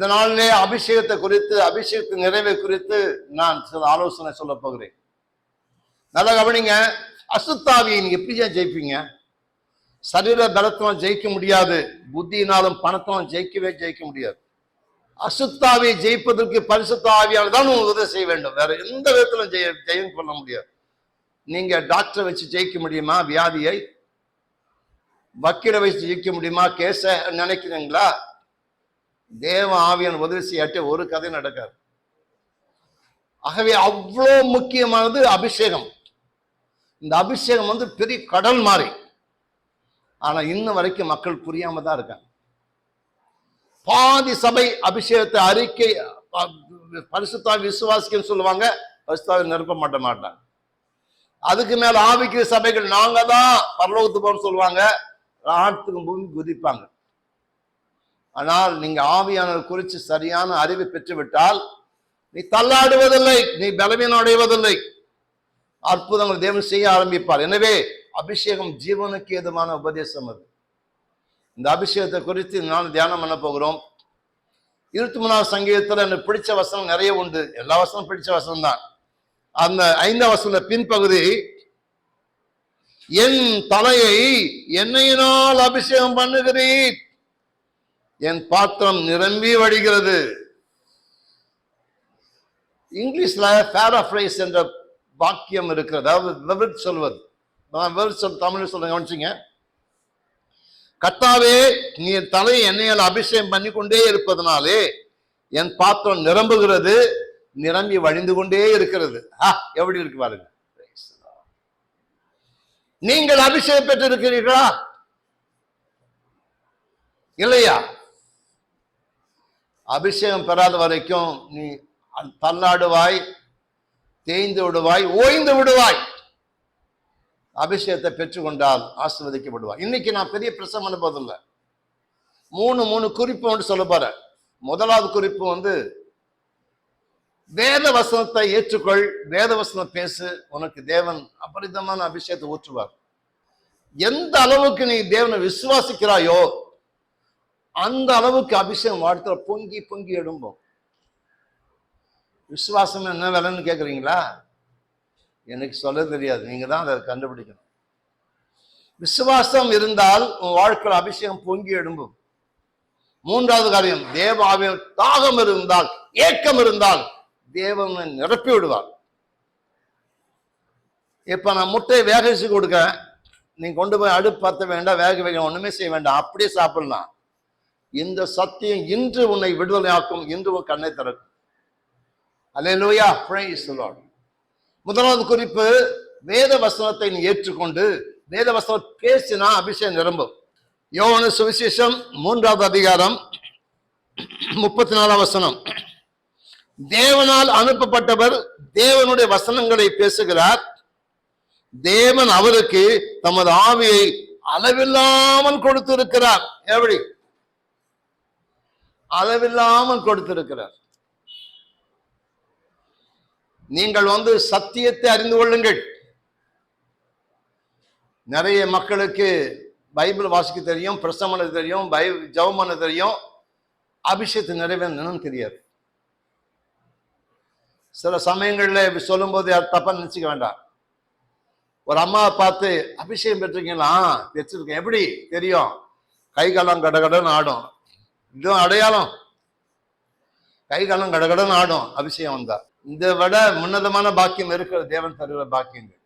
இந்த நாளிலே அபிஷேகத்தை குறித்து அபிஷேகத்தின் நிறைவை குறித்து நான் சில ஆலோசனை சொல்ல போகிறேன். நல்லா கவனிங்க அசுத்தாவியை நீங்க எப்படி ஜெயிப்பீங்க? சரீர பலத்திலும் ஜெயிக்க முடியாது புத்தியினாலும் பணத்திலும் ஜெயிக்கவே ஜெயிக்க முடியாது. அசுத்தாவியை ஜெயிப்பதற்கு பரிசுத்த ஆவியால் தான் உங்களுக்கு உதவி செய்ய வேண்டும். வேற எந்த விதத்திலும் ஜெய ஜெயம் பண்ண முடியாது. நீங்க டாக்டரை வச்சு ஜெயிக்க முடியுமா? வியாதியை? வக்கீலை வச்சு ஜெயிக்க முடியுமா? கேச நினைக்கிறீங்களா? தேவ ஆவியன் உதவி செய்யாட்டி ஒரு கதை நடக்காது. ஆகவே அவ்வளோ முக்கியமானது அபிஷேகம். இந்த அபிஷேகம் வந்து பெரிய கடல் மாதிரி. ஆனா இன்ன வரைக்கும் மக்கள் புரியாம தான் இருக்காங்க. பாதி சபை அபிஷேகத்தை அறிக்கை பரிசுத்தா விசுவாசிக்கன்னு சொல்லுவாங்க. பரிசுத்தாவை நிரப்ப மாட்ட மாட்டாங்க. அதுக்கு மேல ஆவிக்கிற சபைகள் நாங்க தான் பரலோகத்து சொல்லுவாங்க. ஆட்டுக்கும் பூமி குதிப்பாங்க. ஆனால் நீங்க ஆவியானவர் குறித்து சரியான அறிவு பெற்றுவிட்டால் நீ தள்ளாடுவதில்லை நீ பலவீனம் அடைவதில்லை. அற்புதங்கள் தேவன் செய்ய ஆரம்பிப்பார். எனவே அபிஷேகம் ஜீவனுக்கு ஏதுமான உபதேசம் அது. இந்த அபிஷேகத்தை குறித்து நான் தியானம் பண்ண போகிறோம். இருபத்தி மூணாவது சங்கீதத்தில் எனக்கு பிடிச்ச வசனம் நிறைய உண்டு. எல்லா வசனம் பிடிச்ச வசனம் தான் அந்த ஐந்தாம் வசன பின்பகுதி என் தலையை எண்ணெயினால் அபிஷேகம் பண்ணுகிறீர். என் பாத்திரம் நிரம்பி வடிகிறது. இங்கிலீஷ்ல பேராஃப்ரைஸ் என்ற வாக்கியம் இருக்கிறது. அதாவது விவரித்து சொல்வது. நான் விவரித்து சொல் தமிழ் சொல்ல கவனிச்சிங்க. கத்தாவே நீ தலையை எண்ணெயால் அபிஷேகம் பண்ணி கொண்டே இருப்பதனாலே என் பாத்திரம் நிரம்புகிறது நிரம்பி வழிந்து கொண்டே இருக்கிறது. ஆ எப்படி இருக்கு பாருங்க. நீங்கள் அபிஷேகம் பெற்றிருக்கிறீர்களா? இல்லையா? அபிஷேகம் பெறாத வரைக்கும் நீ தள்ளாடுவாய் தேய்ந்து விடுவாய் ஓய்ந்து விடுவாய். அபிஷேகத்தை பெற்றுக்கொண்டால் ஆசிர்வதிக்கப்படுவாய். இன்னைக்கு நான் பெரிய பிரசவம் அனுப்பதில்லை மூணு மூணு குறிப்பு ஒன்று சொல்ல போறேன். முதலாவது குறிப்பு வந்து வேத வசனத்தை ஏற்றுக்கொள் வேத வசனம் பேசு உனக்கு தேவன் அபரிதமான அபிஷேகத்தை ஊற்றுவார். எந்த அளவுக்கு நீ தேவனை விசுவாசிக்கிறாயோ அந்த அளவுக்கு அபிஷேகம் வாழ்த்துல பொங்கி பொங்கி எடும்போம் விசுவாசம் என்ன விலைன்னு கேட்குறீங்களா எனக்கு சொல்ல தெரியாது. நீங்க தான் அதை கண்டுபிடிக்கணும். விசுவாசம் இருந்தால் உன் வாழ்க்கையில் அபிஷேகம் பொங்கி எழும்பும். மூன்றாவது காரியம் தேவ ஆவியம் தாகம் இருந்தால் ஏக்கம் இருந்தால் தேவனை நிரப்பி விடுவார். இப்ப நான் முட்டையை வேக வச்சு கொடுக்க நீ கொண்டு போய் அடுப்பு பத்த வேண்டாம் வேக வைக்க ஒண்ணுமே செய்ய வேண்டாம். அப்படியே சாப்பிடலாம். இந்த சத்தியம் இன்று உன்னை விடுதலையாக்கும் இன்று உன் கண்ணை திறக்கும். அல்லேலூயா praise the முதலாவது குறிப்பு வேத வசனத்தை நீ ஏற்றுக்கொண்டு வேத வசனம் பேசினா அபிஷேகம் நிரம்பும். யோன சுவிசேஷம் மூன்றாவது அதிகாரம் முப்பத்தி நாலாம் வசனம். தேவனால் அனுப்பப்பட்டவர் தேவனுடைய வசனங்களை பேசுகிறார். தேவன் அவருக்கு தமது ஆவியை அளவில்லாமல் கொடுத்திருக்கிறார். எப்படி அளவில்லாமல் கொடுத்திருக்கிறார். நீங்கள் வந்து சத்தியத்தை அறிந்து கொள்ளுங்கள். நிறைய மக்களுக்கு பைபிள் வாசிக்க தெரியும் பிரசமன தெரியும் பை ஜவமன தெரியும். அபிஷேகத்தை நிறைவேறும் தெரியாது. சில சமயங்களில் இப்படி சொல்லும்போது யார் தப்பா நினைச்சுக்க வேண்டாம். ஒரு அம்மாவை பார்த்து அபிஷேகம் பெற்றிருக்கீங்களா? பெற்றிருக்கேன். எப்படி? தெரியும். கை காலம் கடகடன்னு ஆடும். இதுவும் அடையாளம். கை காலம் கடகடன் ஆடும் அபிஷேகம் வந்தா. இந்த விட உன்னதமான பாக்கியம் இருக்கிற தேவன் தருகிற பாக்கியங்கள்.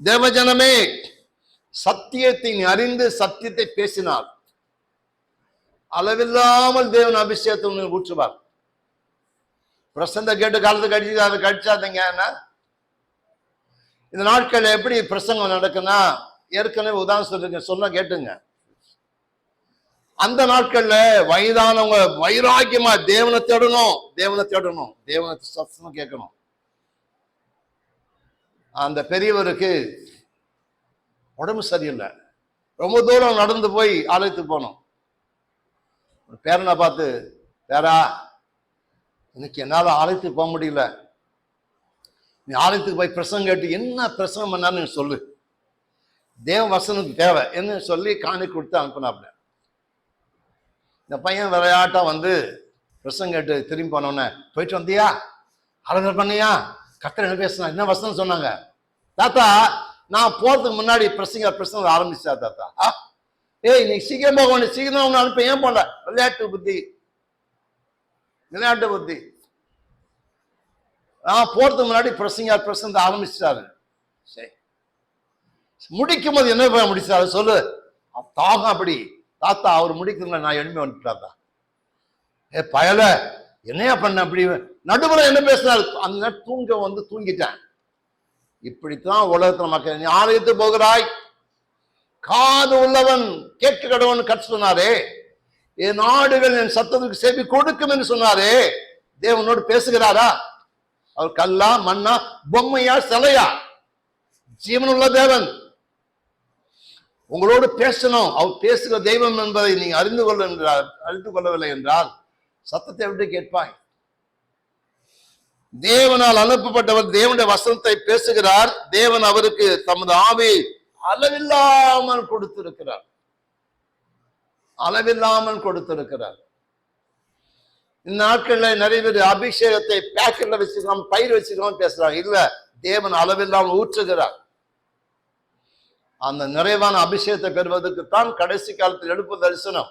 தேவஜனமே சத்தியத்தை அறிந்து சத்தியத்தை பேசினால் அளவில்லாமல் தேவன் அபிஷேகத்தை உன்னை ஊற்றுவார். பிரசந்த கேட்டு காலத்து கடிச்சு அதை கடிச்சாதீங்க. என்ன? இந்த நாட்கள் எப்படி பிரசங்கம் நடக்குன்னா ஏற்கனவே உதாரணம் சொல்லுங்க சொன்ன கேட்டுங்க. அந்த நாட்கள்ல வயதானவங்க வைராக்கியமா தேவனை தேடணும் தேவனை தேடணும் தேவனை சத்தம் கேட்கணும். அந்த பெரியவருக்கு உடம்பு சரியில்லை. ரொம்ப தூரம் நடந்து போய் ஆலயத்துக்கு போனோம். ஒரு பேரனை பார்த்து பேரா இன்னைக்கு என்னால் ஆலயத்துக்கு போக முடியல. நீ ஆலயத்துக்கு போய் பிரசங்கம் கேட்டு என்ன பிரசங்கம் பண்ணான்னு சொல்லு. தேவ வசனத்துக்கு தேவை. என்ன சொல்லி காணி கொடுத்து அனுப்பினாப்ல இந்த பையன் விளையாட்டாக வந்து பிரசங்க கேட்டு திரும்பி போனோடனே போயிட்டு வந்தியா? அலங்கர் பண்ணியா? கத்திர என்ன பேசினா என்ன வசனம் சொன்னாங்க. தாத்தா நான் போகிறதுக்கு முன்னாடி பிரசங்க பிரசங்க ஆரம்பிச்சா தாத்தா. ஆ? ஏய் நீ சீக்கிரம் போக வேண்டிய சீக்கிரம் ஒன்று அனுப்ப. ஏன் போல விளையாட்டு புத்தி. விளையாட்டு புத்தி. நான் போகிறதுக்கு முன்னாடி பிரசங்க பிரசங்க ஆரம்பிச்சிட்டாரு சரி. முடிக்கும் போது என்ன முடிச்சாரு? சொல்லு. தாகம் அப்படி. தாத்தா அவர் முடிக்கிறதுல நான் எழுப்பி வந்துட்டாத்தா ஏ பயல என்னையா பண்ண அப்படி? நடுவில் என்ன பேசினார் அந்த நேரம் தூங்க வந்து தூங்கிட்டேன். இப்படித்தான் உலகத்தில் மக்கள் நீ ஆலயத்து போகிறாய். காது உள்ளவன் கேட்க கடவன் கற்று சொன்னாரே. என் நாடுகள் என் சத்தத்துக்கு செவி கொடுக்கும் என்று சொன்னாரே. தேவனோடு பேசுகிறாரா? அவர் கல்லா மண்ணா பொம்மையா சிலையா? ஜீவனுள்ள தேவன். உங்களோடு பேசணும். அவர் பேசுகிற தெய்வம் என்பதை நீங்க அறிந்து கொள்ள என்றால் அறிந்து கொள்ளவில்லை என்றால் சத்தத்தை விட்டு கேட்பாய். தேவனால் அனுப்பப்பட்டவர் தேவனுடைய வசனத்தை பேசுகிறார். தேவன் அவருக்கு தமது ஆவி அளவில்லாமல் கொடுத்திருக்கிறார். அளவில்லாமல் கொடுத்திருக்கிறார். இந்த நாட்கள்ல நிறைய பேர் அபிஷேகத்தை பேக்கெட்ல வச்சுக்கிறோம் பயிர் வச்சுக்கிறோம் பேசுறாங்க. இல்ல தேவன் அளவில்லாமல் ஊற்றுகிறார். அந்த நிறைவான அபிஷேகத்தை பெறுவதற்கு தான் கடைசி காலத்தில் எழுப்பு தரிசனம்.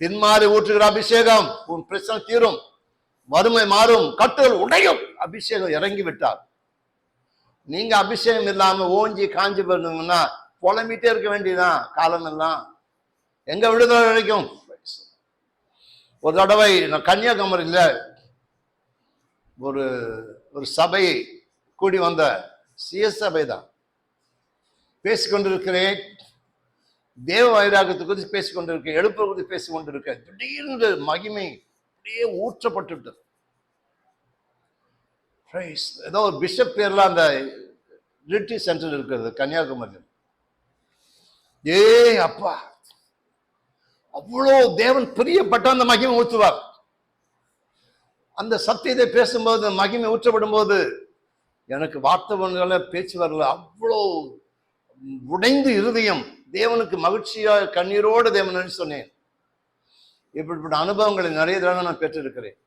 பின்மாறி ஊற்றுகிற அபிஷேகம் உன் பிரச்சனை தீரும் வறுமை மாறும் கட்டுகள் உடையும். அபிஷேகம் இறங்கி விட்டார் நீங்க அபிஷேகம் இல்லாம ஓஞ்சி காஞ்சி போயிருந்தீங்கன்னா புலம்பிட்டே இருக்க வேண்டியதான் காலம் எல்லாம். எங்க விடுதலை கிடைக்கும் ஒரு தடவை நான் கன்னியாகுமரியில ஒரு ஒரு சபை கூடி வந்த சிஎஸ் சபை தான் பேசிக்கொண்டிருக்கிறேன். தேவ வைராகத்தை குறித்து பேசிக்கொண்டிருக்கேன் எழுப்பை குறித்து பேசிக்கொண்டிருக்கேன் திடீர்னு மகிமை அப்படியே ஊற்றப்பட்டுவிட்டது. ஏதோ ஒரு பிஷப் பேர்ல அந்த லிட்டி சென்டர் இருக்கிறது கன்னியாகுமரி ஏ அப்பா. அவ்வளோ தேவன் பிரியப்பட்ட அந்த மகிமை ஊற்றுவார். அந்த சத்தியத்தை பேசும்போது மகிமை ஊற்றப்படும் போது எனக்கு வார்த்தை பேச்சு வரல. அவ்வளோ உடைந்து இருதயம். தேவனுக்கு மகிழ்ச்சியா கண்ணீரோடு தேவன் சொன்னேன். இப்படிப்பட்ட அனுபவங்களை நிறைய தடவை நான் பெற்றிருக்கிறேன்.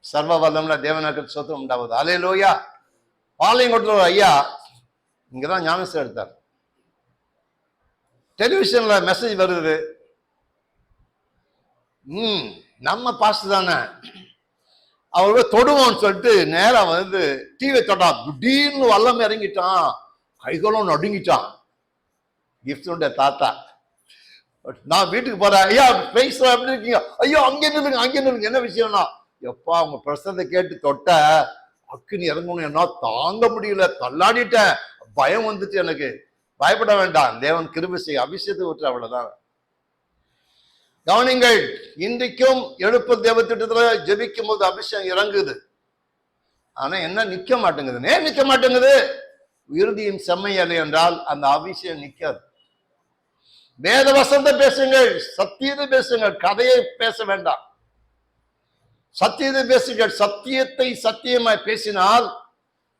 சர்வ வல்லம்ல தேவனாக்கு சொத்தம் உண்டாவது. அலே லோயா பாளையங்கோட்டில் ஒரு ஐயா இங்கதான் ஞானசம் எடுத்தார். டெலிவிஷன்ல மெசேஜ் வருது. ம் நம்ம பாஸ்ட் தானே. அவர் தொடுவோம்னு சொல்லிட்டு நேராக வந்து டிவி தொட்டான். திடீர்னு வல்லம் இறங்கிட்டான். கைகளும் நடுங்கிட்டான் கிஃப்டனுடைய தாத்தா. நான் வீட்டுக்கு போறேன். ஐயா பேசுறேன் எப்படி இருக்கீங்க? ஐயோ அங்கே நில்லுங்க அங்கே நில்லுங்க. என்ன விஷயம்னா எப்பா அவங்க பிரசனத்தை கேட்டு தொட்ட அக்குன்னு இறங்கணும் என்ன தாங்க முடியல. தள்ளாடிட்டேன். பயம் வந்துச்சு எனக்கு. பயப்பட வேண்டாம். தேவன் கிருபி செய்ய அபிஷேகத்தை விட்டு அவ்வளவுதான். கவனிங்கள் இன்றைக்கும் எழுப்பு தேவத்திட்டத்துல ஜெபிக்கும் போது அபிஷேகம் இறங்குது. ஆனா என்ன நிக்க மாட்டேங்குது? ஏன் நிக்க மாட்டேங்குது. இறுதியும் செம்மையலை என்றால் அந்த அபிஷேகம் நிற்காது வேத வசந்த பேசுங்கள் சத்தியத்தை பேசுங்கள் கதையை பேச வேண்டாம். சத்தியத்தை பேசுங்கள் சத்தியத்தை சத்தியமாய் பேசினால்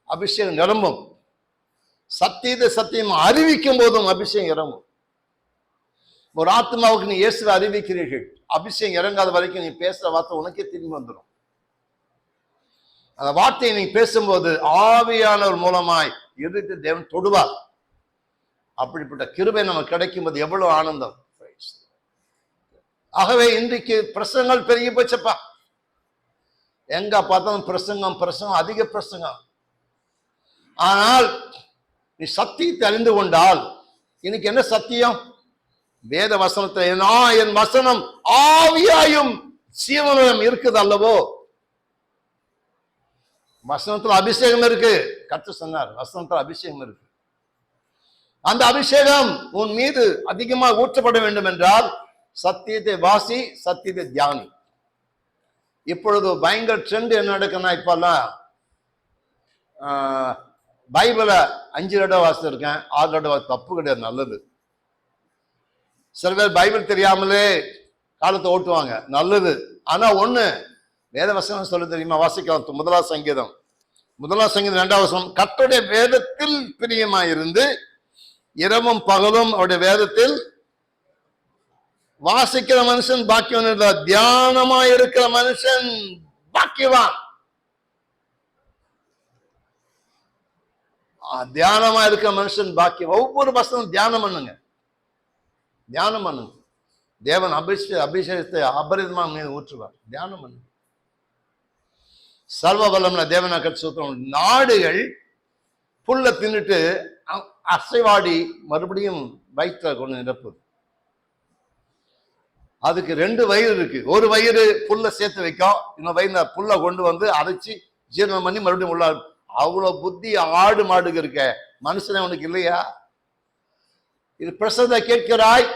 அபிஷேகம் நிரம்பும். சத்தியத்தை சத்தியம் அறிவிக்கும் போதும் அபிஷேகம் இறங்கும் ஒரு ஆத்மாவுக்கு நீ இயேசுவை அறிவிக்கிறீர்கள் அபிஷேகம் இறங்காத வரைக்கும் நீ பேசுற வார்த்தை உனக்கே திரும்பி வந்துடும் அந்த வார்த்தையை நீ பேசும்போது ஆவியானவர் மூலமாய் எதிர்த்து தேவன் தொடுவார். அப்படிப்பட்ட கிருபை நமக்கு கிடைக்கும் போது எவ்வளவு ஆனந்தம். ஆகவே இன்றைக்கு பிரசங்கள் பெருகி போச்சப்பா. எங்க பார்த்தாலும் பிரசங்கம் பிரசங்கம் அதிக பிரசங்கம். ஆனால் நீ சத்தியத்தை அறிந்து கொண்டால் இன்னைக்கு என்ன சத்தியம்? வேத வசனத்தை நான் என் வசனம் ஆவியாயும் சீவனம் இருக்குது அல்லவோ? வசனத்தில் அபிஷேகம் இருக்கு. கத்து சொன்னார் வசனத்தில் அபிஷேகம் இருக்கு. அந்த அபிஷேகம் உன் மீது அதிகமாக ஊற்றப்பட வேண்டும் என்றால் சத்தியத்தை வாசி சத்தியத்தை தியானி. இப்பொழுது பயங்கர ட்ரெண்ட் என்ன நடக்குன்னா இப்பெல்லாம் பைபிளை அஞ்சு தடவை வாசிச்சிருக்கேன். ஆறு தடவை வாசி- தப்பு கிடையாது நல்லது. சில பேர் பைபிள் தெரியாமலே காலத்தை ஓட்டுவாங்க நல்லது. ஆனால் ஒன்று வேத வசனம் சொல்ல தெரியுமா? வாசிக்கலாம். முதலா சங்கீதம். முதலாம் சங்கீதம் ரெண்டாவது வசனம். கர்த்தருடைய வேதத்தில் பிரியமாயிருந்து இரவும் பகலும் அவருடைய வேதத்தில் வாசிக்கிற மனுஷன் பாக்கியவன் இல்ல. தியானமா இருக்கிற மனுஷன் பாக்கியவான். தியானமா இருக்கிற மனுஷன் பாக்கியம் ஒவ்வொரு வசனம் தியானம் பண்ணுங்க. தியானம் பண்ணுங்க. தேவன் அபிஷே அபிஷேகத்தை அபரிதமா மீது ஊற்றுவார். தியானம் பண்ணுங்க. சர்வ வல்லம்ல தேவனா சூத்திரம். நாடுகள் புல்ல தின்னுட்டு அசைவாடி மறுபடியும் வயிற்ற கொண்டு நிரப்புது. அதுக்கு ரெண்டு வயிறு இருக்கு. ஒரு வயிறு புல்ல சேர்த்து வைக்கும் இன்னொரு வயிறு புல்ல கொண்டு வந்து அரைச்சி ஜீரணம் பண்ணி மறுபடியும் உள்ள அவ்வளவு புத்தி ஆடு மாடுக்கு இருக்க. மனுஷனே உனக்கு இல்லையா? இது பிரசத கேட்கிறாய்.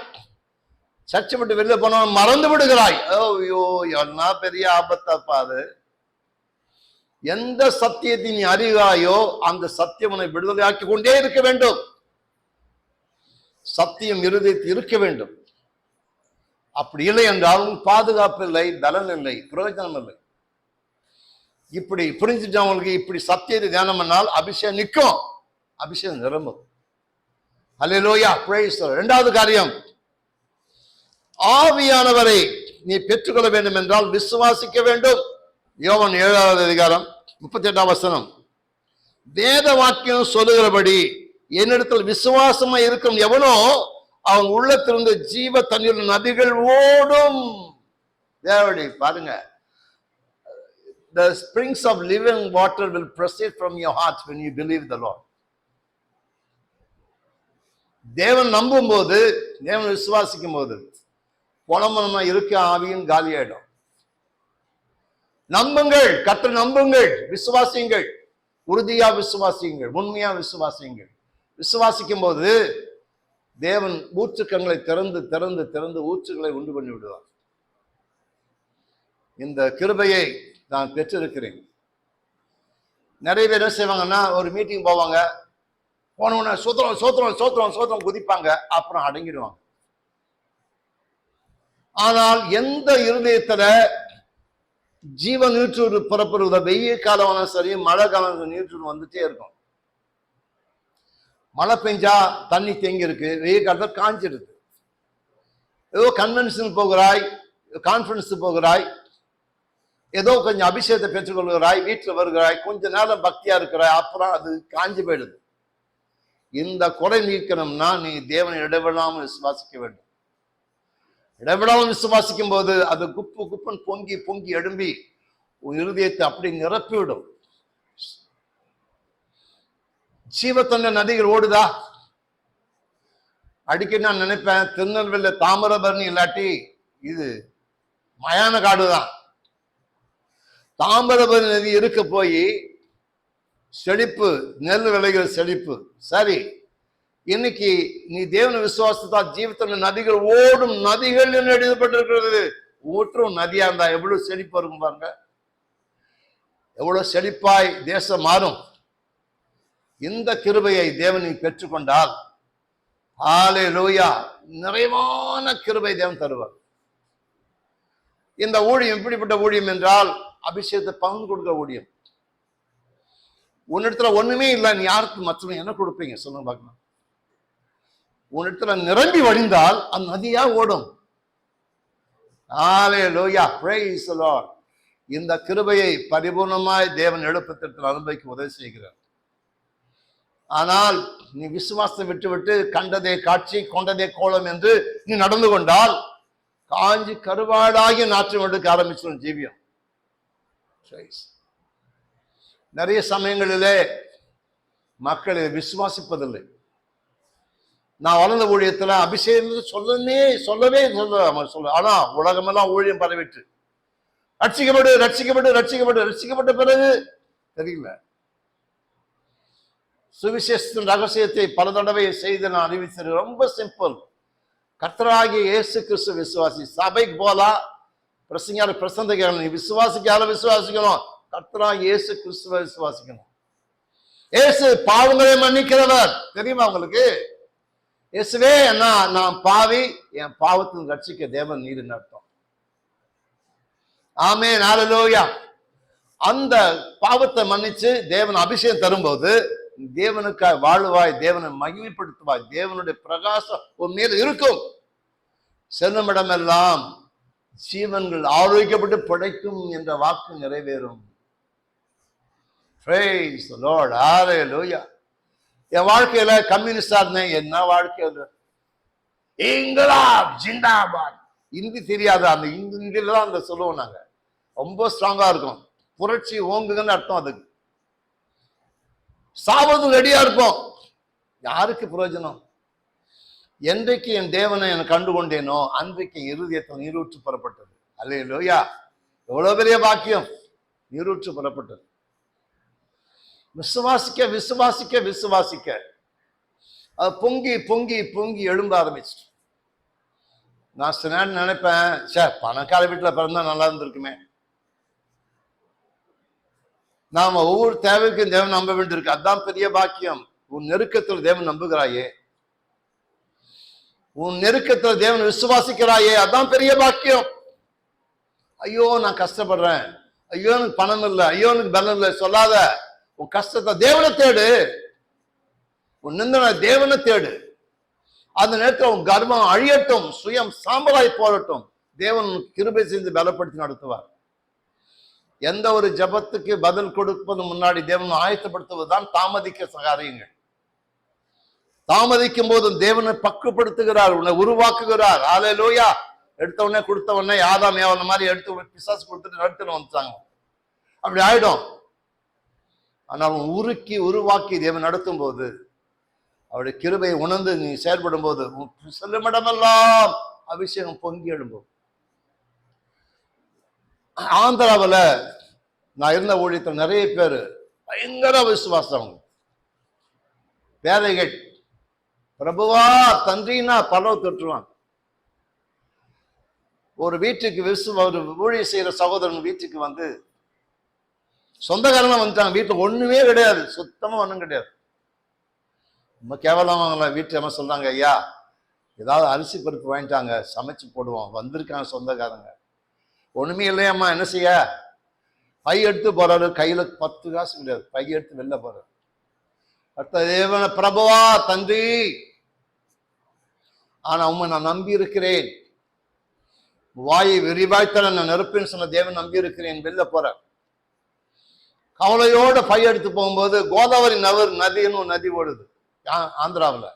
சர்ச்சை விட்டு வெளியில போனவன் மறந்து விடுகிறாய். ஐயோ என்ன பெரிய ஆபத்தாப்பா அது. எந்த சத்தியத்தை நீ அறிவாயோ அந்த சத்தியம் உன்னை விடுதலையாக்கி கொண்டே இருக்க வேண்டும். சத்தியம் இருதயத்தில் இருக்க வேண்டும். அப்படி இல்லை என்றால் பாதுகாப்பு இல்லை பலன் இல்லை பிரயோஜனம் இல்லை. இப்படி புரிஞ்சுட்டவங்களுக்கு இப்படி சத்தியத்தை தியானம் பண்ணால் அபிஷேகம் நிற்கும். அபிஷேகம் நிரம்பும். அலையிலோயா praise ரெண்டாவது இரண்டாவது காரியம். ஆவியானவரை நீ பெற்றுக்கொள்ள வேண்டும் என்றால் விசுவாசிக்க வேண்டும். யோவன் ஏழாவது அதிகாரம். முப்பத்தி எட்டாம் வசனம். வேத வாக்கியம் சொல்லுகிறபடி என்னிடத்தில் விசுவாசமா இருக்கும் எவனோ அவங்க உள்ளத்திலிருந்து ஜீவ தண்ணீர் நதிகள் ஓடும். தேவடி பாருங்க. The springs of living water will proceed from your heart when you believe the Lord. தேவன் நம்பும் போது தேவன் விசுவாசிக்கும் போது புலமனமா இருக்க ஆவியும் காலியாயிடும். நம்புங்கள் கற்று நம்புங்கள் விசுவாசியுங்கள். உறுதியா விசுவாசியுங்கள் உண்மையா விசுவாசியுங்கள். விசுவாசிக்கும் போது தேவன் ஊற்றுக்கங்களை திறந்து திறந்து திறந்து ஊற்றுகளை உண்டு பண்ணி விடுவார். இந்த கிருபையை நான் பெற்றிருக்கிறேன். நிறைய பேர் என்ன செய்வாங்கன்னா ஒரு மீட்டிங் போவாங்க. போனவுடனே சோத்திரம் சோத்திரம் சோத்திரம் சோத்திரம் குதிப்பாங்க. அப்புறம் அடங்கிடுவாங்க. ஆனால் எந்த இருதயத்துல ஜீவ நீற்றூர் புறப்படுவத வெயில் காலம் சரி மழை காலம் நீற்றூர் வந்துட்டே இருக்கும். மழை பெஞ்சா தண்ணி தேங்கி இருக்கு. வெயில் காலத்தில் காஞ்சிடுது ஏதோ கன்வென்ஷன் போகிறாய் கான்ஃபரன்ஸ் போகிறாய் ஏதோ கொஞ்சம் அபிஷேகத்தை பெற்றுக்கொள்கிறாய் வீட்டில் வருகிறாய் கொஞ்ச நேரம் பக்தியா இருக்கிறாய் அப்புறம் அது காஞ்சி போயிடுது. இந்த குறை நீக்கணும்னா நீ தேவனை இடைவிடாமல் விசுவாசிக்க வேண்டும். இடைவிடாமல் விசுவாசிக்கும் போது அது குப்பு குப்புன்னு பொங்கி பொங்கி எழும்பி இருதயத்தை அப்படி நிரப்பிவிடும். ஜீவத்தண்ட நதிகள் ஓடுதா? அடிக்கடி நான் நினைப்பேன் திருநெல்வேலியில தாமிரபரணி இல்லாட்டி இது மயான காடு தான் தாமிரபரணி நதி இருக்க போய் செழிப்பு நெல் விளைகிற செழிப்பு. சரி இன்னைக்கு நீ தேவன விசுவாசத்தா ஜீவத்தன நதிகள் ஓடும் நதிகள் என்று எழுதப்பட்டிருக்கிறது. ஊற்றும் நதியா இருந்தா எவ்வளவு செழிப்பா இருக்கும் பாருங்க. எவ்வளவு செழிப்பாய் தேசம் மாறும். இந்த கிருபையை தேவன் நீ பெற்றுக்கொண்டால் ஆலே லோயா நிறைவான கிருபை தேவன் தருவார். இந்த ஊழியம் இப்படிப்பட்ட ஊழியம் என்றால் அபிஷேகத்தை பங்கு கொடுக்கிற ஊழியம். உன்னிடத்துல ஒண்ணுமே இல்லை நீ யாருக்கு மற்றவங்க என்ன கொடுப்பீங்க? சொல்லுங்க பார்க்கலாம். உன்னிடத்துல நிரம்பி வழிந்தால் அந்த நதியா ஓடும். ஆலே லோயா praise இந்த கிருபையை பரிபூர்ணமாய் தேவன் எழுப்பத்திற்கு அனுபவிக்க உதவி செய்கிறார். ஆனால் நீ விசுவாசத்தை விட்டுவிட்டு கண்டதே காட்சி கொண்டதே கோலம் என்று நீ நடந்து கொண்டால் காஞ்சி கருவாடாகி நாற்றம் எடுக்க ஆரம்பிச்சிடும் ஜீவியம். நிறைய சமயங்களிலே மக்கள் இதை விசுவாசிப்பதில்லை. நான் வளர்ந்த ஊழியத்தில் அபிஷேகம் சொல்லவே சொல்லவே சொல்ல சொல்ல ஆனால் உலகமெல்லாம் ஊழியம் பரவிட்டு. ரட்சிக்கப்படு ரட்சிக்கப்படு ரட்சிக்கப்பட்டு ரட்சிக்கப்பட்ட பிறகு தெரியல சுவிசேஷத்தின் ரகசியத்தை பல தடவை செய்து நான் அறிவித்தது ரொம்ப சிம்பிள் கர்த்தராகிய இயேசு கிறிஸ்து விசுவாசி. சபைக்கு போலா பிரசங்கார பிரசந்திக்கணும் நீ விசுவாசிக்காத விசுவாசிக்கணும்? கர்த்தரா இயேசு கிறிஸ்துவை விசுவாசிக்கணும். இயேசு பாவங்களை மன்னிக்கிறவர். தெரியுமா உங்களுக்கு? இயேசுவே என்ன நான் பாவி என் பாவத்தின் ரட்சிக்க தேவன் நீர் அர்த்தம் ஆமே நாலலோயா அந்த பாவத்தை மன்னிச்சு தேவன் அபிஷேகம் தரும்போது தேவனுக்காய் வாழுவாய் தேவனை மகிமைப்படுத்துவாய் தேவனுடைய பிரகாசம் உன் மீது இருக்கும் செல்லுமிடமெல்லாம் ஜீவன்கள் ஆரோக்கியப்பட்டு பிழைக்கும் என்ற வாக்கு நிறைவேறும் Praise the Lord. Hallelujah. என் வாழ்க்கையில கம்யூனிஸ்டா இருந்தேன். என்ன வாழ்க்கையில இங்கிலாப் ஜிண்டாபாத் இந்தி தெரியாது அந்த இந்தியில தான் அந்த சொல்லுவோம் நாங்க. ரொம்ப ஸ்ட்ராங்கா இருக்கும். புரட்சி ஓங்குங்கன்னு அர்த்தம் அதுக்கு. சாவது ரெடியா இருப்போம். யாருக்கு பிரயோஜனம் என்றைக்கு என் தேவனை என கண்டு கொண்டேனோ அன்றைக்கு இருதயத்தை நீரூற்று பெறப்பட்டது. அல்லையா எவ்வளவு பெரிய பாக்கியம். நீரூற்று பெறப்பட்டது. விசுவாசிக்க விசுவாசிக்க விசுவாசிக்க. அது பொங்கி பொங்கி பொங்கி எழும்ப ஆரம்பிச்சிட்டு நான் சில நேரம் நினைப்பேன் சார் பணக்கார வீட்டில் பிறந்தா நல்லா இருந்திருக்குமே. நாம் ஒவ்வொரு தேவைக்கும் தேவன் நம்ப வேண்டியிருக்கு. அதான் பெரிய பாக்கியம். உன் நெருக்கத்தில் தேவன் நம்புகிறாயே. உன் நெருக்கத்தில் தேவன் விசுவாசிக்கிறாயே. அதான் பெரிய பாக்கியம். ஐயோ நான் கஷ்டப்படுறேன். ஐயோ எனக்கு பணம் இல்லை. ஐயோ எனக்கு பலம் இல்லை. சொல்லாத. உன் கஷ்டத்தை தேவனை தேடு. உன் நிந்தனை தேவனை தேடு. அந்த நேரத்தில் உன் கர்வம் அழியட்டும் சுயம் சாம்பலாய் போடட்டும் தேவன் கிருபை செய்து பலப்படுத்தி நடத்துவார். எந்த ஒரு ஜபத்துக்கு பதில் கொடுப்பது முன்னாடி தேவன் ஆயத்தப்படுத்துவதுதான் தாமதிக்க காரியங்கள் தாமதிக்கும் போதும் தேவனை பக்குப்படுத்துகிறார் உன்னை உருவாக்குகிறார். ஆலே லோயா எடுத்த உடனே கொடுத்த உடனே யாதாம் ஏவன மாதிரி எடுத்து பிசாசு கொடுத்துட்டு நடத்தின வந்துட்டாங்க. அப்படி ஆயிடும். ஆனால் அவன் உருக்கி உருவாக்கி தேவன் நடத்தும் போது அவருடைய கிருபையை உணர்ந்து நீ செயல்படும் போது உன் செல்லுமிடமெல்லாம் அபிஷேகம் பொங்கி எழும்பும். ஆந்திராவில் நான் இருந்த ஊழியத்தில் நிறைய பேர் பயங்கர விசுவாசம். அவங்க பேதைகள் பிரபுவா தன்றினா பலவை தொற்றுவாங்க. ஒரு வீட்டுக்கு விசு ஒரு ஊழிய செய்கிற சகோதரன் வீட்டுக்கு வந்து சொந்தக்காரங்க வந்துட்டாங்க வீட்டுல ஒண்ணுமே கிடையாது. சுத்தமா ஒன்றும் கிடையாது. ரொம்ப கேவலமாங்களா வீட்டில் என்ன சொல்கிறாங்க ஐயா ஏதாவது அரிசி பருப்பு வாங்கிட்டாங்க சமைச்சு போடுவோம். வந்திருக்காங்க சொந்தக்காரங்க. ஒண்ணுமே இல்லையாம்மா என்ன செய்ய? பை எடுத்து போறாரு. கையில பத்து காசு கிடையாது. பை எடுத்து வெளில போறாரு. அடுத்த தேவன பிரபுவா தந்தி. ஆனா உண்மை நான் நம்பி இருக்கிறேன் வாயை விரிவாய்த்தல நான் நெருப்புன்னு சொன்ன தேவன் நம்பி இருக்கிறேன் வெளில போறேன் கவலையோட பை எடுத்து போகும்போது கோதாவரி நவர் நதின்னு ஒரு நதி ஓடுது. ஆ- ஆந்திராவுல.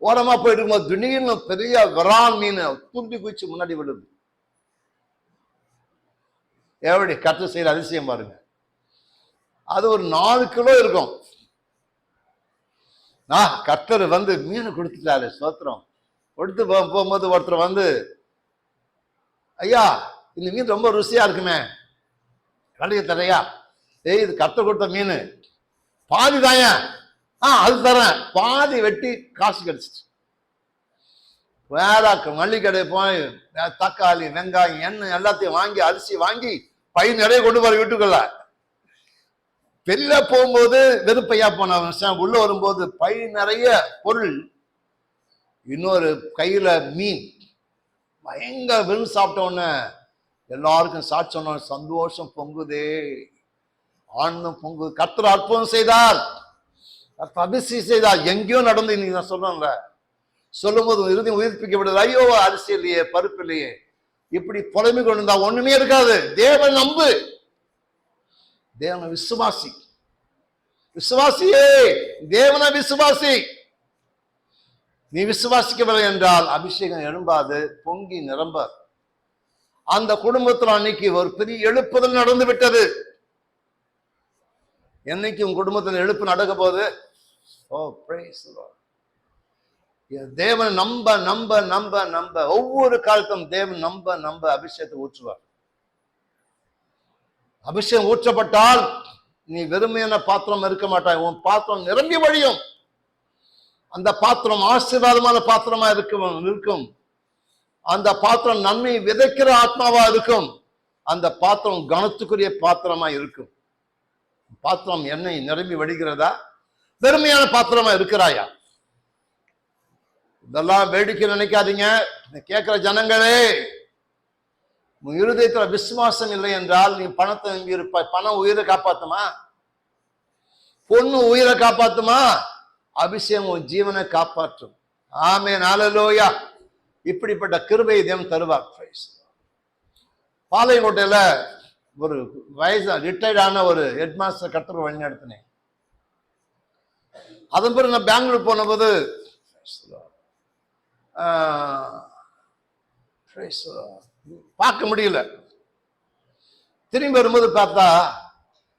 ஓரமா போயிட்டு இருக்கும்போது திடீர்னு பெரிய விரான் மீன் தும்பி குச்சி முன்னாடி விழுது. எப்படி கற்று செய்யற அதிசயம் பாருங்க. அது ஒரு நாலு கிலோ இருக்கும். ஆ கர்த்தர் வந்து மீன் கொடுத்துட்டாரு சோத்திரம் கொடுத்து போகும்போது ஒருத்தர் வந்து ஐயா இந்த மீன் ரொம்ப ருசியா இருக்குமே. கடையை தரையா. ஏய் இது கத்த கொடுத்த மீன். பாதி தாயன். ஆ அது தரேன். பாதி வெட்டி காசு கிடைச்சிச்சு. வேற மல்லிக்கடை போய் தக்காளி வெங்காயம் எண்ணெய் எல்லாத்தையும் வாங்கி அரிசி வாங்கி பை நிறைய கொண்டு வர வீட்டுக்குள்ள. வெளில போகும்போது வெறுப்பையா போன உள்ள வரும்போது பை நிறைய பொருள். இன்னொரு கையில மீன். பயங்கர விருந்து சாப்பிட்ட உடனே எல்லாருக்கும் சாட்சி சொன்ன சந்தோஷம் பொங்குதே. ஆனந்தம் பொங்கு கர்த்தர் அற்புதம் செய்தார். கர்த்தர் அதிசயம் செய்தார். எங்கேயோ நடந்து இன்னைக்கு நான் சொல்றேன்ல. சொல்லும்போது போது இறுதி உயிர்ப்பிக்கப்படுது ஐயோ அரிசி இல்லையே பருப்பு இல்லையே இப்படி புலமை கொண்டு இருந்தா ஒண்ணுமே இருக்காது. தேவன் நம்பு. தேவன விசுவாசி. விசுவாசியே தேவன விசுவாசி. நீ விசுவாசிக்கவில்லை என்றால் அபிஷேகம் எழும்பாது பொங்கி நிரம்ப. அந்த குடும்பத்தில் அன்னைக்கு ஒரு பெரிய எழுப்புதல் நடந்து விட்டது என்னைக்கு உன் குடும்பத்தில் எழுப்பு நடக்க போகுது? ஓ பிரைஸ் தேவன் நம்ப நம்ப நம்ப நம்ப. ஒவ்வொரு காலத்தும் தேவன் நம்ப நம்ப அபிஷேகத்தை ஊற்றுவார். அபிஷேகம் ஊற்றப்பட்டால் நீ வெறுமையான பாத்திரம் இருக்க மாட்டாய். உன் பாத்திரம் நிரம்பி வழியும். அந்த பாத்திரம் ஆசீர்வாதமான பாத்திரமா இருக்கும் இருக்கும். அந்த பாத்திரம் நன்மை விதைக்கிற ஆத்மாவா இருக்கும். அந்த பாத்திரம் கனத்துக்குரிய பாத்திரமா இருக்கும். பாத்திரம் எண்ணெய் நிரம்பி வடிகிறதா வெறுமையான பாத்திரமா இருக்கிறாயா? இதெல்லாம் வேடிக்கை நினைக்காதீங்க. கேட்கிற ஜனங்களே உன் இருதயத்துல விசுவாசம் இல்லை என்றால் நீ பணத்தை நம்பி இருப்பாய். பணம் உயிரை காப்பாத்துமா? பொண்ணு உயிரை காப்பாத்துமா? அபிஷேகம் உன் ஜீவனை காப்பாற்றும். ஆமே நாளலோயா இப்படிப்பட்ட கிருபை தேவன் தருவார். பாளையங்கோட்டையில ஒரு வயசு ரிட்டையர்டான ஒரு ஹெட் மாஸ்டர் கத்தர் வழி நடத்தினேன். அதன் பிறகு நான் பெங்களூர் போனபோது பார்க்க முடியல. திரும்பி வரும்போது பார்த்தா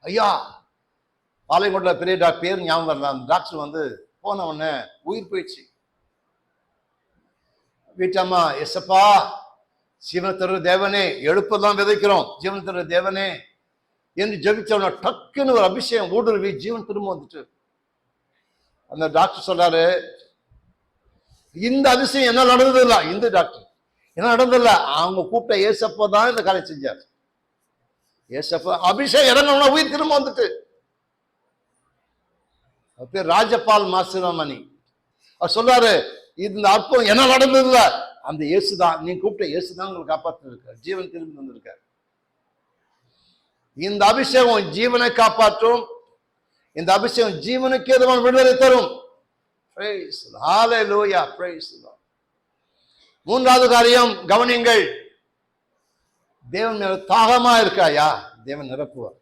ஐயா பாளையங்கோட்டில் பெரிய டாக்டர் பேர் ஞாபகம் வரல. அந்த டாக்டர் வந்து போன உடனே உயிர் போயிடுச்சு. வீட்டம்மா எஸ்ப்பா ஜீவன தரு தேவனே எழுப்பதான் விதைக்கிறோம். ஜீவன் தரு தேவனே என்று ஜபிச்சவன டக்குன்னு ஒரு அபிஷேகம் ஊடுருவி ஜீவன் திரும்ப வந்துட்டு. அந்த டாக்டர் சொல்றாரு இந்த அதிசயம் என்ன நடந்ததில்ல. இந்த டாக்டர் என்ன நடந்ததில்ல. அவங்க கூப்பிட்ட ஏசப்பா தான் இந்த காலை செஞ்சார். ஏசப்பா அபிஷேகம் இறங்கணும்னா உயிர் திரும்ப வந்துட்டு. அவர் பேர் ராஜபால் மாசிரமணி. அவர் சொல்றாரு இந்த அற்புதம் என்ன நடந்ததில்லை. அந்த இயேசு தான் நீ கூப்பிட்ட இயேசுதான் உங்களை காப்பாற்றிருக்கார் ஜீவன் திரும்பி வந்திருக்கார். இந்த அபிஷேகம் ஜீவனை காப்பாற்றும். இந்த அபிஷேகம் ஜீவனுக்கு எதுவான விடுதலை தரும். மூன்றாவது காரியம் கவனியுங்கள். தேவன் மேல தாகமா இருக்காயா? தேவன் நிரப்புவார்.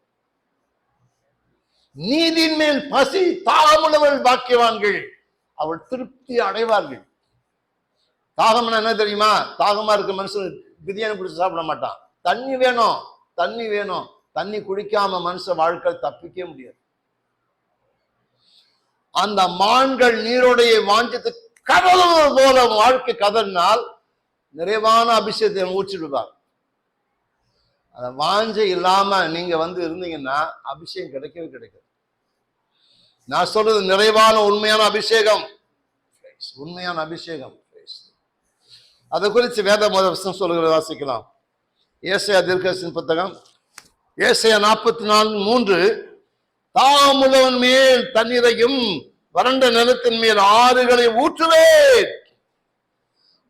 நீதியின் மேல் பசி தாகமுள்ளவர்கள் பாக்கியவான்கள். அவள் திருப்தி அடைவார்கள். தாகம்னா என்ன தெரியுமா? தாகமா இருக்க மனுஷன் பிரியாணி பிடிச்சி சாப்பிட மாட்டான். தண்ணி வேணும் தண்ணி வேணும். தண்ணி குடிக்காம மனுஷன் வாழ்க்கை தப்பிக்க முடியாது. அந்த மான்கள் நீரோடைய வாஞ்சித்து கதறது போல வாழ்க்கை கதறினால் நிறைவான அபிஷேகத்தை ஊற்றிடுவார் அந்த வாஞ்சை இல்லாம நீங்க வந்து இருந்தீங்கன்னா அபிஷேகம் கிடைக்கவே கிடைக்காது. நான் சொல்றது நிறைவான உண்மையான அபிஷேகம். உண்மையான அபிஷேகம். அதை குறித்து வேத மதம் வசனம் வாசிக்கலாம். ஏசையா தீர்க்கதரிசன புத்தகம். ஏசையா நாற்பத்தி நான்கு மூன்று தாமுள்ளவன் மேல் தண்ணீரையும் வறண்ட நிலத்தின் மேல் ஆறுகளை ஊற்றுவேன்.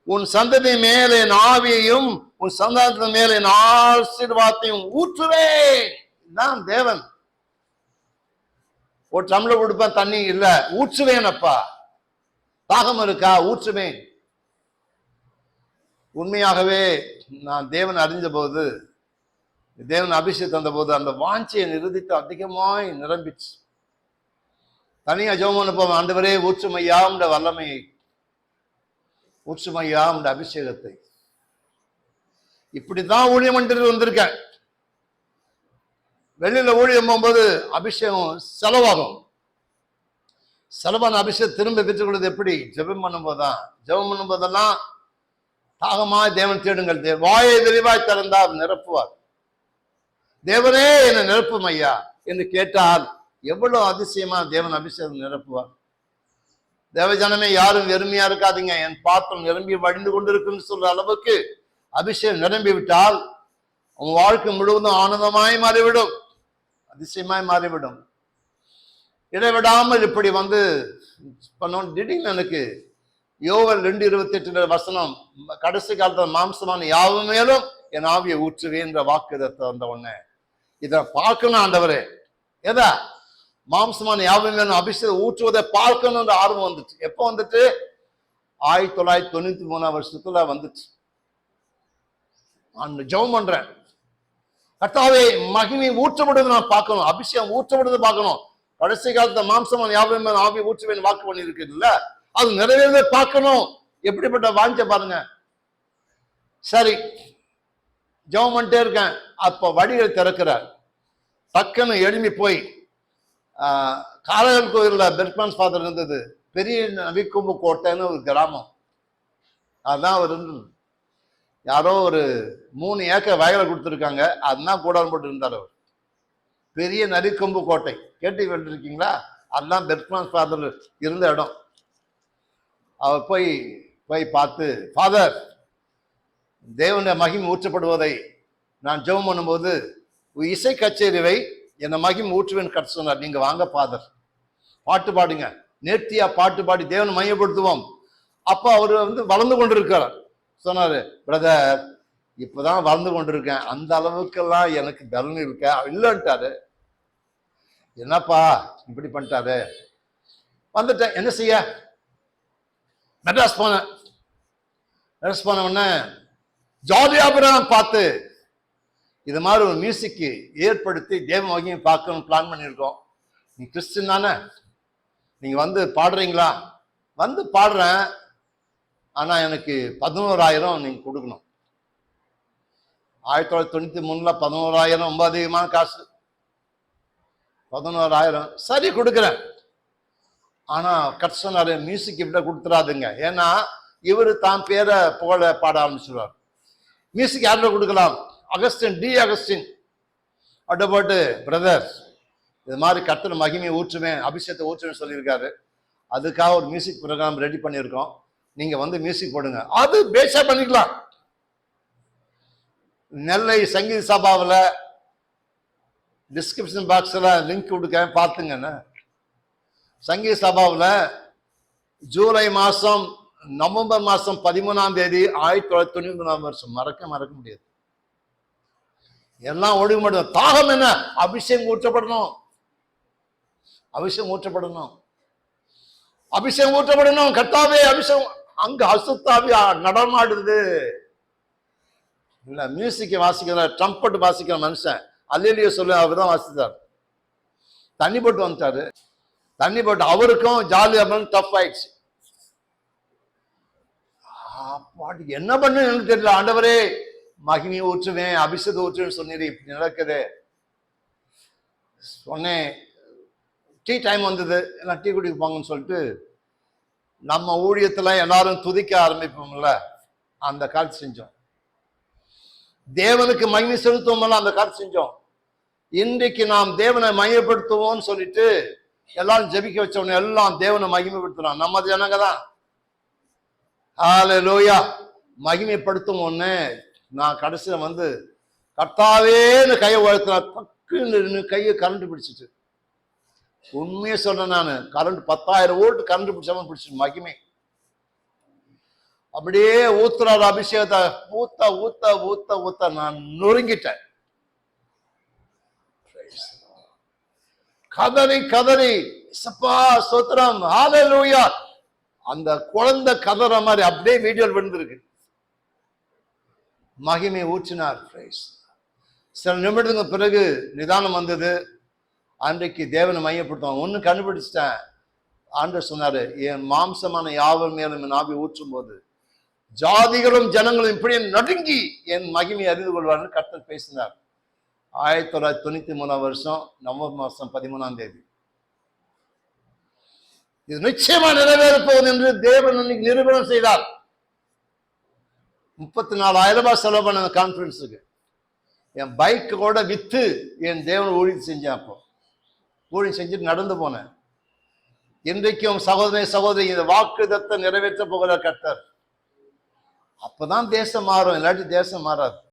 உன் சந்ததி மேலே என் ஆவியையும் உன் சந்தானத்தின் மேலே என் ஆசீர்வாதத்தையும் ஊற்றுவேன். நான் தேவன். ஒரு டம்ளர் கொடுப்பேன் தண்ணி இல்லை. ஊற்றுவேன் அப்பா. தாகம் இருக்கா? ஊற்றுவேன். உண்மையாகவே நான் தேவன் அறிஞ்ச போது தேவன் அபிஷேகம் தந்த போது அந்த வாஞ்சியை நிறுதித்து அதிகமாய் நிரம்பிச்சு. தனியாக ஜெபம் அனுப்பம் போவோம் ஆண்டவரே ஊற்றுமையாம்ட வல்லமையை ஊற்றுமையாம்ட அபிஷேகத்தை. இப்படிதான் ஊழியம் பண்ணிட்டு வந்திருக்கேன். வெளியில ஊழியம் போகும்போது அபிஷேகம் செலவாகும். செலவான அபிஷேகம் திரும்ப பெற்றுக்கொள்வது எப்படி? ஜெபம் பண்ணும்போதுதான். ஜெபம் பண்ணும்போதெல்லாம் தாகமாய் தேவன் தேடுங்கள். தே வாயை தெளிவாய் திறந்தார் நிரப்புவார். தேவனே என்னை நிரப்பும் ஐயா என்று கேட்டால் எவ்வளவு அதிசயமா தேவன் அபிஷேகம் நிரப்புவார். தேவஜனமே யாரும் வெறுமையா இருக்காதீங்க. என் பாத்திரம் நிரம்பி வடிந்து கொண்டிருக்குன்னு சொல்ற அளவுக்கு அபிஷேகம் நிரம்பி விட்டால் உன் வாழ்க்கை முழுவதும் ஆனந்தமாய் மாறிவிடும். அதிசயமாய் மாறிவிடும். இடைவிடாமல் இப்படி வந்து பண்ணோம் திடீர்னு எனக்கு யோவல் ரெண்டு இருபத்தி எட்டு வசனம் கடைசி காலத்துல மாம்சமான யாவும் மேலும் என் ஆவியை ஊற்றுவேன் என்ற வாக்கு வந்த உடனே. இதை பார்க்கணும் ஆண்டவரே. ஏதா? மாம்சமான யாவும் மேலும் அபிஷேகம் ஊற்றுவதை பார்க்கணும்ன்ற ஆர்வம் வந்துச்சு. எப்போ வந்துட்டு ஆயிரத்தி தொள்ளாயிரத்தி தொண்ணூத்தி மூணாம் வருஷத்துல வந்துச்சு. நான் ஜெபம் பண்றேன். கர்த்தாவே மகிமை ஊற்றப்படுவது நான் பார்க்கணும். அபிஷேகம் ஊற்றப்படுவது பார்க்கணும். கடைசி காலத்துல மாம்சமான யாவும் மேலும் ஆவி ஊற்றுவேன் வாக்கு பண்ணியிருக்கு இல்ல அது நிறைவேறதை பார்க்கணும். எப்படிப்பட்ட வாஞ்ச பாருங்க. சரி ஜெபம் பண்ணிட்டே இருக்கேன். அப்ப வடிகள் திறக்கிறார். டக்குன்னு எழும்பி போய் காரகல் கோயிலில் பெர்க்மான்ஸ் ஃபாதர் இருந்தது. பெரிய நவிக்கும்பு கோட்டைன்னு ஒரு கிராமம். அதுதான் அவர் இருந்தது யாரோ ஒரு மூணு ஏக்கர் வயலை கொடுத்துருக்காங்க. அதுதான் கூடாரம் போட்டு இருந்தார் அவர். பெரிய நரிக்கொம்பு கோட்டை கேட்டு. இருக்கீங்களா அதுதான் பெர்க்மான்ஸ் ஃபாதர் இருந்த இடம். அவர் போய் போய் பார்த்து ஃபாதர் தேவனுடைய மகிமை ஊற்றப்படுவதை நான் ஜெபம் பண்ணும்போது இசை கச்சேரிவை என்னை மகிமை ஊற்றுவேன் கட்ட சொன்னார். நீங்க வாங்க ஃபாதர் பாட்டு பாடுங்க. நேர்த்தியா பாட்டு பாடி தேவனை மையப்படுத்துவோம். அப்போ அவர் வந்து வளர்ந்து கொண்டிருக்கார். சொன்னாரு பிரதர் இப்போதான் வளர்ந்து கொண்டிருக்கேன். அந்த அளவுக்கெல்லாம் எனக்கு பலன் இருக்க? இல்லைன்ட்டாரு. என்னப்பா இப்படி பண்ணிட்டாரு? வந்துட்டேன். என்ன செய்ய? மெட்ராஸ் போனேன் மெட்ராஸ் போன உடனே ஜாலியாபுரம் பார்த்து இது மாதிரி ஒரு மியூசிக்கு ஏற்படுத்தி தேவ வகையும் பார்க்கணும் பிளான் பண்ணியிருக்கோம். நீ கிறிஸ்டின் தானே? நீங்க வந்து பாடுறீங்களா? வந்து பாடுறேன். ஆனா எனக்கு பதினோராயிரம் நீங்க கொடுக்கணும். ஆயிரத்தி தொள்ளாயிரத்தி தொண்ணூத்தி மூணுல பதினோராயிரம் ரொம்ப அதிகமான காசு. பதினோராயிரம். சரி கொடுக்குறேன். ஆனால் கட் மியூசிக் இப்படி கொடுத்துறாதுங்க ஏன்னா இவர் தான் பேரை புகழ பாட ஆரம்பிச்சிருவார். மியூசிக் யார்கிட்ட கொடுக்கலாம்? Augustine D Augustine. அடபோட்டு பிரதர் இது மாதிரி கர்த்தர் மகிமையை ஊற்றுவேன் அபிஷேகத்தை ஊற்றுவேன் சொல்லியிருக்காரு. அதுக்காக ஒரு மியூசிக் ப்ரோக்ராம் ரெடி பண்ணியிருக்கோம். நீங்கள் வந்து மியூசிக் போடுங்க. அது பேஸாக பண்ணிக்கலாம். நெல்லை சங்கீத சபாவில் டிஸ்கிரிப்ஷன் பாக்ஸில் லிங்க் கொடுக்க பார்த்துங்கண்ணே சங்கீத சபாவில் ஜூலை மாதம் நவம்பர் மாதம் பதிமூணாம் தேதி ஆயிரத்தி தொள்ளாயிரத்தி தொண்ணூத்தி மூணாம் வருஷம். மறக்க மறக்க முடியாது. எல்லாம் ஒழுங்கு மட்டும் தாகம் என்ன? அபிஷேகம் ஊற்றப்படணும். அபிஷேகம் ஊற்றப்படணும். அபிஷேகம் ஊற்றப்படணும். கட்டாவே அபிஷேகம். அங்க அசுத்தாவி நடமாடுது. இல்ல மியூசிக் வாசிக்கிற ட்ரம்பட் வாசிக்கிற மனுஷன். அல்லியோ சொல்லி அவர் தான் வாசித்தார். தண்ணி போட்டு வந்துட்டாரு. தண்ணி போட்டு அவருக்கும் ஜாலி அப்படின்னு டஃப் ஆயிடுச்சு. பாட்டு என்ன பண்ணு எனக்கு தெரியல. ஆண்டவரே மகிமையை ஊற்றுவேன் அபிஷேகத்தை ஊற்றுவேன் சொன்னீர் இப்படி நடக்குது. சொன்னேன் டீ டைம் வந்தது. எல்லாம் டீ குடிக்க போங்கன்னு சொல்லிட்டு நம்ம ஊழியத்துல எல்லாரும் துதிக்க ஆரம்பிப்போம்ல. அந்த காட்சி செஞ்சோம். தேவனுக்கு மகிமை செலுத்துவோம்ல அந்த காட்சி செஞ்சோம். இன்றைக்கு நாம் தேவனை மையப்படுத்துவோம்னு சொல்லிட்டு எல்லாரும் ஜெபிக்க வச்சவன எல்லாம் தேவனை மகிமைப்படுத்துறான். நம்ம ஜனங்க தான் லோயா மகிமைப்படுத்தும் ஒண்ணு நான் கடைசியில் வந்து கர்த்தாவேன்னு கையை உயர்த்தினா டக்குன்னு கையை கரண்ட் பிடிச்சிட்டு உண்மையை சொன்னேன் நான். கரண்ட் பத்தாயிரம் ஓல்ட் கரண்ட் பிடிச்சாம பிடிச்சிட்டு மகிமை. அப்படியே ஊத்துறாரு அபிஷேகத்தை. ஊத்த ஊத்த ஊத்த ஊத்த. நான் நொறுங்கிட்டேன். கதறி கதறி. சப்பா சோத்திரம் ஹalleluya அந்த குழந்தை கதற மாதிரி அப்படியே வீடியோ விழுந்திருக்கு. மகிமை ஊற்றினார் பிரைஸ் சில நிமிடத்துக்கு பிறகு நிதானம் வந்தது. அன்றைக்கு தேவனை மையப்படுத்துவாங்க. ஒன்று கண்டுபிடிச்சிட்டேன். ஆண்டவர் சொன்னாரு என் மாம்சமான யாவர் மேலும் என் ஆவி ஊற்றும் போது ஜாதிகளும் ஜனங்களும் இப்படியே நடுங்கி என் மகிமை அறிந்து கொள்வார்னு கர்த்தர் பேசினார். ஆயிரத்தி தொள்ளாயிரத்தி தொண்ணூற்றி மூணாம் வருஷம் நவம்பர் மாதம் பதிமூணாம் தேதி. இது நிச்சயமா நிறைவேறப்போகுது என்று தேவன் இன்னைக்கு நிரூபணம் செய்தார். முப்பத்தி நாலாயிரம் ரூபாய் செலவு பண்ண கான்ஃபரன்ஸுக்கு என் பைக்கோட விற்று என் தேவன் ஊழியம் செஞ்சேன் அப்போ. ஊழியம் செஞ்சுட்டு நடந்து போனேன். இன்றைக்கும் சகோதரி சகோதரி இந்த வாக்குதத்தை நிறைவேற்ற போகிறார் கர்த்தர். அப்பதான் தேசம் மாறும் இல்லாட்டி தேசம் மாறாது.